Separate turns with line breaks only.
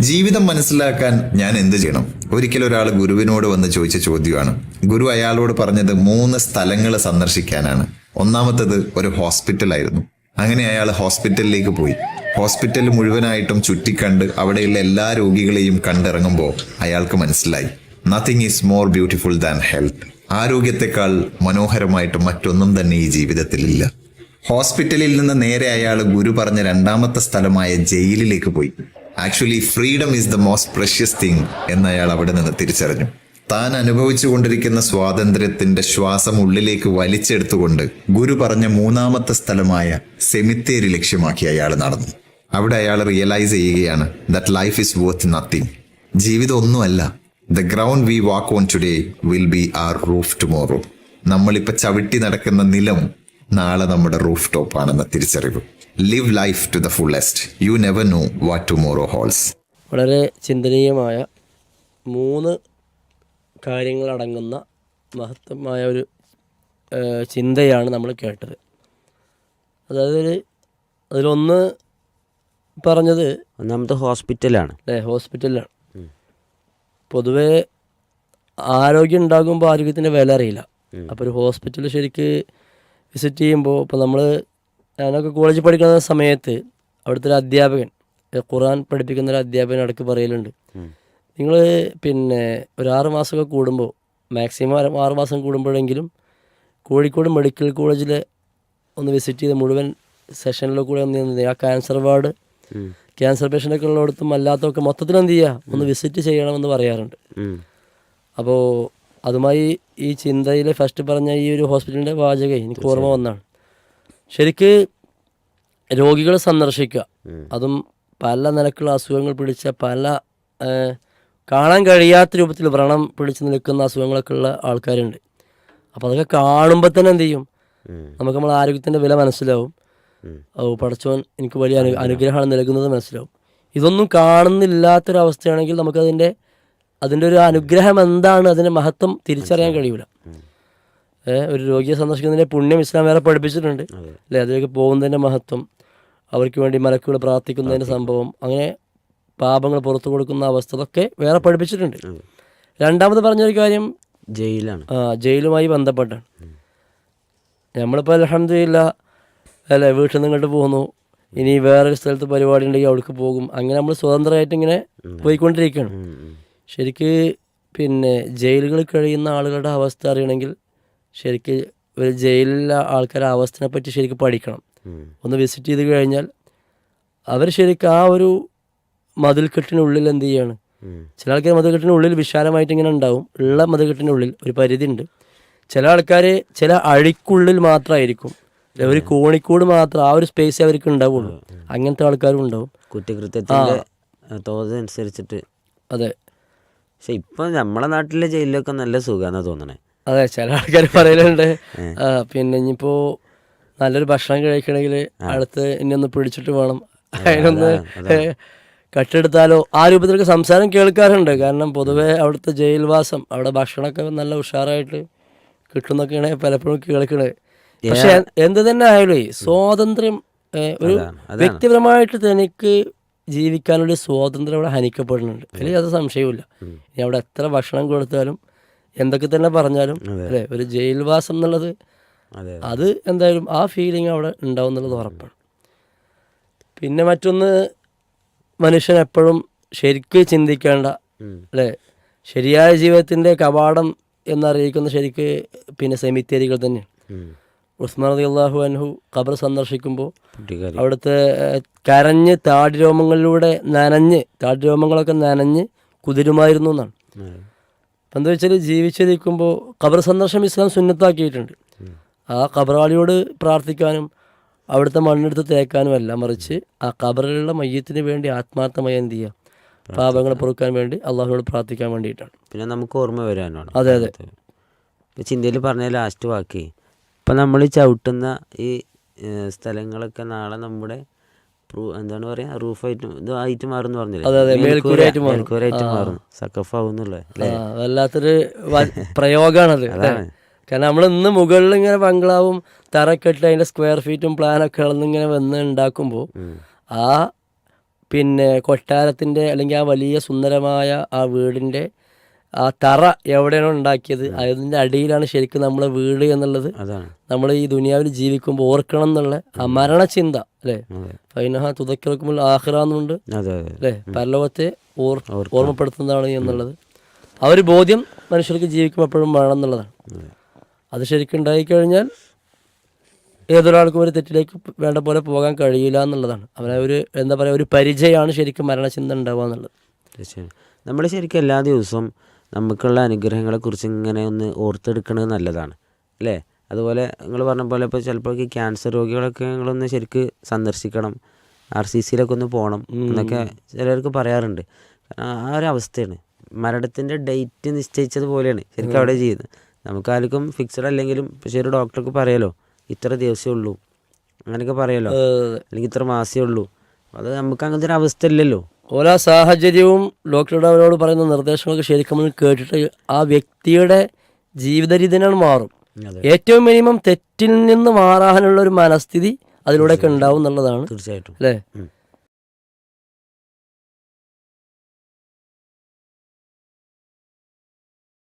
ജീവിതം മനസ്സിലാക്കാൻ ഞാൻ എന്ത് ചെയ്യണം? ഒരിക്കൽ ഒരാൾ ഗുരുവിനോട് വന്ന് ചോദിച്ച ചോദ്യമാണ്. ഗുരു അയാളോട് പറഞ്ഞത് മൂന്ന് സ്ഥലങ്ങൾ സന്ദർശിക്കാനാണ്. ഒന്നാമത്തത് ഒരു ഹോസ്പിറ്റലായിരുന്നു. അങ്ങനെ അയാൾ ഹോസ്പിറ്റലിലേക്ക് പോയി. ഹോസ്പിറ്റൽ മുഴുവനായിട്ടും ചുറ്റിക്കണ്ട് അവിടെയുള്ള എല്ലാ രോഗികളെയും കണ്ടിറങ്ങുമ്പോൾ അയാൾക്ക് മനസ്സിലായി. Nothing is more beautiful than health ആരോഗ്യത്തെക്കാൾ മനോഹരമായിട്ട് മറ്റൊന്നും തന്നെ ഈ ജീവിതത്തിലില്ല ഹോസ്പിറ്റലിൽ നിന്ന് നേരെ അയാൾ ഗുരു പറഞ്ഞ രണ്ടാമത്തെ സ്ഥലമായ ജയിലിലേക്ക് പോയി. Actually freedom is the most precious thing എന്ന് അയാൾ അവിടെ നിന്ന് തിരിച്ചറിഞ്ഞു. താൻ അനുഭവിച്ചു കൊണ്ടിരിക്കുന്ന സ്വാതന്ത്ര്യത്തിന്റെ ശ്വാസം ഉള്ളിലേക്ക് വലിച്ചെടുത്തുകൊണ്ട് ഗുരു പറഞ്ഞ മൂന്നാമത്തെ സ്ഥലമായ സെമിത്തേരി ലക്ഷ്യമാക്കി അയാൾ നടന്നു. അവിടെ അയാൾ റിയലൈസ് ചെയ്യുകയാണ് that life is worth nothing ജീവിതം ഒന്നുമല്ല the ground we walk on today will be our roof tomorrow നമ്മളിപ്പോൾ ചവിട്ടി നടക്കുന്ന നിലം നാളെ നമ്മുടെ റൂഫ് ടോപ്പാണെന്ന തിരിച്ചറിവ്. Live life to the fullest you never know what tomorrow holds
വളരെ ചിന്തനീയമായ മൂന്ന് കാര്യങ്ങളടങ്ങുന്ന മഹത്തമായ ഒരു ചിന്തയാണ് നമ്മൾ കേട്ടത്. അതായത് ഒരു- അതിലൊന്ന് പറഞ്ഞത്
ഒന്നാമത്തെ ഹോസ്പിറ്റലാണ്.
അല്ലേ ഹോസ്പിറ്റലിലാണ് പൊതുവേ ആരോഗ്യം ഉണ്ടാകുമ്പോൾ ആരോഗ്യത്തിന്റെ വില അറിയില്ല. അപ്പോൾ ഒരു ഹോസ്പിറ്റൽ ശരിക്ക് വിസിറ്റ് ചെയ്യുമ്പോൾ ഇപ്പോൾ നമ്മൾ ഞാനൊക്കെ കോളേജിൽ പഠിക്കുന്ന സമയത്ത് അവിടുത്തെ ഒരു അധ്യാപകൻ ഖുർആൻ ഖുറാൻ പഠിപ്പിക്കുന്ന ഒരു അധ്യാപകൻ ഇടയ്ക്ക് പറയലുണ്ട്. നിങ്ങൾ പിന്നെ ഒരു ആറ് മാസമൊക്കെ കൂടുമ്പോൾ മാക്സിമം ആറ് മാസം കൂടുമ്പോഴെങ്കിലും കോഴിക്കോട് മെഡിക്കൽ കോളേജിൽ ഒന്ന് വിസിറ്റ് ചെയ്ത് മുഴുവൻ സെഷനിൽ കൂടെ ഒന്ന് നിന്ന്. ആ ക്യാൻസർ വാർഡ് ക്യാൻസർ പേഷ്യന്റൊക്കെ ഉള്ളിടത്തും അല്ലാത്തതൊക്കെ മൊത്തത്തിൽ എന്ത് ചെയ്യുക ഒന്ന് വിസിറ്റ് ചെയ്യണമെന്ന് പറയാറുണ്ട്. അപ്പോൾ അതുമായി ഈ ചിന്തയിൽ ഫസ്റ്റ് പറഞ്ഞ ഈ ഒരു ഹോസ്പിറ്റലിന്റെ വാചകം എനിക്ക് ഓർമ്മ വന്നാണ്. ശരിക്ക് രോഗികളെ സന്ദർശിക്കുക. അതും പല നിലക്കുള്ള അസുഖങ്ങൾ പിടിച്ച പല കാണാൻ കഴിയാത്ത രൂപത്തിൽ വ്രണം പിടിച്ച് നിൽക്കുന്ന അസുഖങ്ങളൊക്കെ ഉള്ള ആൾക്കാരുണ്ട്. അപ്പോൾ അതൊക്കെ കാണുമ്പോൾ തന്നെ എന്ത് ചെയ്യും? നമുക്ക് നമ്മൾ ആരോഗ്യത്തിന്റെ വില മനസ്സിലാവും. ഓ പടച്ചോൻ എനിക്ക് വലിയ അനു അനുഗ്രഹമാണ് നൽകുന്നത് മനസ്സിലാവും. ഇതൊന്നും കാണുന്നില്ലാത്തൊരവസ്ഥയാണെങ്കിൽ നമുക്കതിന്റെ അതിന്റെ ഒരു അനുഗ്രഹം എന്താണ്? അതിന്റെ മഹത്വം തിരിച്ചറിയാൻ കഴിയില്ല ഒരു രോഗിയെ സന്ദർശിക്കുന്നതിന്റെ പുണ്യം ഇസ്ലാം വേറെ പഠിപ്പിച്ചിട്ടുണ്ട്. അല്ലേ? അതിലേക്ക് പോകുന്നതിന്റെ മഹത്വം അവർക്ക് വേണ്ടി മലക്കുകൾ പ്രാർത്ഥിക്കുന്നതിന്റെ സംഭവം അങ്ങനെ പാപങ്ങൾ പുറത്തു കൊടുക്കുന്ന അവസ്ഥ അതൊക്കെ വേറെ പഠിപ്പിച്ചിട്ടുണ്ട്. രണ്ടാമത് പറഞ്ഞൊരു കാര്യം
ജയിലാണ്.
ആ ജയിലുമായി ബന്ധപ്പെട്ടാണ് നമ്മളിപ്പോൾ അലഹമില്ല അല്ലേ വീട്ടിൽ നിന്ന് ഇങ്ങോട്ട് പോകുന്നു. ഇനി വേറൊരു സ്ഥലത്ത് പരിപാടി ഉണ്ടെങ്കിൽ അവിടേക്ക് പോകും. അങ്ങനെ നമ്മൾ സ്വതന്ത്രമായിട്ട് ഇങ്ങനെ പോയിക്കൊണ്ടിരിക്കുകയാണ്. ശരിക്ക് പിന്നെ ജയിലുകളിൽ കഴിയുന്ന ആളുകളുടെ അവസ്ഥ അറിയണമെങ്കിൽ ശരിക്ക് ഒരു ജയിലിലെ ആൾക്കാരുടെ അവസ്ഥനെ പറ്റി ശരിക്കും പഠിക്കണം. ഒന്ന് വിസിറ്റ് ചെയ്ത് കഴിഞ്ഞാൽ അവർ ശരിക്കും ആ ഒരു മതിൽക്കെട്ടിനുള്ളിൽ എന്ത് ചെയ്യാണ്? ചില ആൾക്കാർ മതിൽക്കെട്ടിനുള്ളിൽ വിശാലമായിട്ട് ഇങ്ങനെ ഉണ്ടാവും. ഉള്ള മതിൽക്കെട്ടിനുള്ളിൽ ഒരു പരിധി ഉണ്ട് ചില ആൾക്കാർ ചില അഴിക്കുള്ളിൽ മാത്രമായിരിക്കും. ഒരു കോണിക്കൂട് മാത്രം ആ ഒരു സ്പേസ് അവർക്ക് ഉണ്ടാവുള്ളൂ. അങ്ങനത്തെ ആൾക്കാരും ഉണ്ടാവും.
കുറ്റകൃത്യത്തിന്റെ തോതനുസരിച്ചിട്ട്.
അതെ.
പക്ഷെ ഇപ്പൊ നമ്മളെ നാട്ടിലെ ജയിലിലൊക്കെ നല്ല സുഖമാണെന്നാണ് തോന്നണേ.
അതെ ചില ആൾക്കാർ പറയലുണ്ട്. പിന്നെ ഇനിയിപ്പോ നല്ലൊരു ഭക്ഷണം കഴിക്കണമെങ്കിൽ അടുത്ത് ഇനി ഒന്ന് പിടിച്ചിട്ട് വേണം. അതിനൊന്ന് കട്ടെടുത്താലോ? ആ രൂപത്തിലൊക്കെ സംസാരം കേൾക്കാറുണ്ട്. കാരണം പൊതുവെ അവിടുത്തെ ജയിൽവാസം അവിടെ ഭക്ഷണമൊക്കെ നല്ല ഉഷാറായിട്ട് കിട്ടുന്നൊക്കെയാണ് പലപ്പോഴും കേൾക്കണത്. പക്ഷെ എന്ത് തന്നെ ആയാലും സ്വാതന്ത്ര്യം ഒരു വ്യക്തിപരമായിട്ട് തനിക്ക് ജീവിക്കാനുള്ള സ്വാതന്ത്ര്യം അവിടെ ഹനിക്കപ്പെടുന്നുണ്ട്. അതിൽ അത് സംശയമില്ല ഇനി അവിടെ എത്ര ഭക്ഷണം കൊടുത്താലും എന്തൊക്കെ തന്നെ പറഞ്ഞാലും അല്ലേ? ഒരു ജയിൽവാസം എന്നുള്ളത്
അതെ
എന്തായാലും ആ ഫീലിംഗ് അവിടെ ഉണ്ടാവും എന്നുള്ളത് ഉറപ്പാണ്. പിന്നെ മറ്റൊന്ന് മനുഷ്യൻ എപ്പോഴും ശരിക്കും ചിന്തിക്കേണ്ട അല്ലേ? ശരിയായ ജീവിതത്തിന്റെ കവാടം എന്നറിയിക്കുന്ന ശരിക്ക് പിന്നെ സെമിത്തേരികൾ തന്നെ ഉസ്മാൻ അലി അള്ളാഹു അൻഹു ഖബർ സന്ദർശിക്കുമ്പോൾ അവിടുത്തെ കരഞ്ഞ് താടി രോമങ്ങളിലൂടെ നനഞ്ഞ് താടി രോമങ്ങളൊക്കെ നനഞ്ഞ് കുതിരുമായിരുന്നു എന്നാണ്. എന്താ വെച്ചാൽ ജീവിച്ചിരിക്കുമ്പോൾ ഖബർ സന്ദർശനം ഇസ്ലാം സുന്നത്താക്കിയിട്ടുണ്ട്. ആ ഖബറാളിയോട് പ്രാർത്ഥിക്കാനും അവിടുത്തെ മണ്ണെടുത്ത് തേക്കാനും അല്ല മറിച്ച് ആ ഖബറിലുള്ള മയ്യത്തിന് വേണ്ടി ആത്മാർത്ഥമായി എന്ത് ചെയ്യുക? പാപങ്ങൾ പൊറുക്കാൻ വേണ്ടി അള്ളാഹുനോട് പ്രാർത്ഥിക്കാൻ വേണ്ടിയിട്ടാണ്.
പിന്നെ നമുക്ക് ഓർമ്മ വരാനാണ്.
അതെ, അതെ.
ചിന്തയിൽ പറഞ്ഞ ലാസ്റ്റ് വാക്ക്. ഇപ്പം നമ്മൾ ചവിട്ടുന്ന ഈ സ്ഥലങ്ങളൊക്കെ നാളെ നമ്മുടെ എന്താണ് പറയാ റൂഫായിട്ട് ഐറ്റം മാറും
മാറുന്നു
പറഞ്ഞില്ലേ. മേൽക്കൂരായിട്ട് സക്കഫാവുന്നുള്ളേ
വല്ലാത്തൊരു പ്രയോഗമാണത്
അതാണ്.
കാരണം നമ്മൾ ഇന്ന് മുകളിൽ ഇങ്ങനെ ബംഗ്ലാവും തറക്കെട്ട് അതിന്റെ സ്ക്വയർ ഫീറ്റും പ്ലാനൊക്കെ ഇങ്ങനെ വന്ന് ഉണ്ടാക്കുമ്പോൾ ആ പിന്നെ കൊട്ടാരത്തിന്റെ അല്ലെങ്കിൽ ആ വലിയ സുന്ദരമായ ആ വീടിന്റെ ആ തറ എവിടെയാണോ ഉണ്ടാക്കിയത്? അതിന്റെ അടിയിലാണ് ശരിക്കും നമ്മളെ വീട് എന്നുള്ളത്. നമ്മൾ ഈ ദുനിയാവിൽ ജീവിക്കുമ്പോൾ ഓർക്കണം എന്നുള്ള ആ മരണചിന്ത അല്ലേ? ഫൈനഹ തുതക്കിറക്കുമ്പോൾ ആഹ്റ എന്നുണ്ട്
അതെ അതെ.
അല്ലേ? പരലോകത്തെ ഓർ ഓർമ്മപ്പെടുത്തുന്നതാണ് എന്നുള്ളത്. ആ ഒരു ബോധ്യം മനുഷ്യർക്ക് ജീവിക്കുമ്പോൾ എപ്പോഴും വേണം എന്നുള്ളതാണ്.
അതെ.
അത് ശരിക്കും ഉണ്ടായിക്കഴിഞ്ഞാൽ ഏതൊരാൾക്കും ഒരു തെറ്റിലേക്ക് വേണ്ട പോലെ പോകാൻ കഴിയില്ല എന്നുള്ളതാണ്. അവനെ ഒരു എന്താ പറയുക ഒരു പരിചയമാണ് ശരിക്കും മരണചിന്ത ഉണ്ടാവുക എന്നുള്ളത്.
തീർച്ചയായും. നമ്മൾ ശരിക്കും എല്ലാ ദിവസവും നമുക്കുള്ള അനുഗ്രഹങ്ങളെക്കുറിച്ച് ഇങ്ങനെ ഒന്ന് ഓർത്തെടുക്കുന്നത് നല്ലതാണ് അല്ലേ? അതുപോലെ നിങ്ങൾ പറഞ്ഞ പോലെ ഇപ്പോൾ ചിലപ്പോൾ ഈ ക്യാൻസർ രോഗികളൊക്കെ നിങ്ങളൊന്ന് ശരിക്ക് സന്ദർശിക്കണം ആർ സി സിയിലൊക്കെ ഒന്ന് പോകണം എന്നൊക്കെ ചിലർക്ക് പറയാറുണ്ട്. കാരണം ആ ഒരു അവസ്ഥയാണ്. മരണത്തിന്റെ ഡേറ്റ് നിശ്ചയിച്ചതുപോലെയാണ് ശരിക്കും അവിടെ ചെയ്യുന്നത്. നമുക്ക് ആർക്കും ഫിക്സഡ് അല്ലെങ്കിലും പക്ഷേ ഒരു ഡോക്ടർക്ക് പറയാലോ ഇത്ര ദിവസമേ ഉള്ളൂ അങ്ങനെയൊക്കെ പറയാലോ അല്ലെങ്കിൽ ഇത്ര മാസമേ ഉള്ളൂ. അത് നമുക്ക് അങ്ങനത്തെ ഒരു അവസ്ഥ ഇല്ലല്ലോ.
ഓരോ സാഹചര്യവും ഡോക്ടറുടെ അവരോട് പറയുന്ന നിർദ്ദേശങ്ങളൊക്കെ ശരിക്കും കേട്ടിട്ട് ആ വ്യക്തിയുടെ ജീവിത രീതിയാണ് മാറും. ഏറ്റവും മിനിമം തെറ്റിൽ നിന്ന് മാറാനുള്ള ഒരു മനസ്ഥിതി അതിലൂടെയൊക്കെ ഉണ്ടാവും എന്നുള്ളതാണ്.
തീർച്ചയായിട്ടും.
അല്ലേ.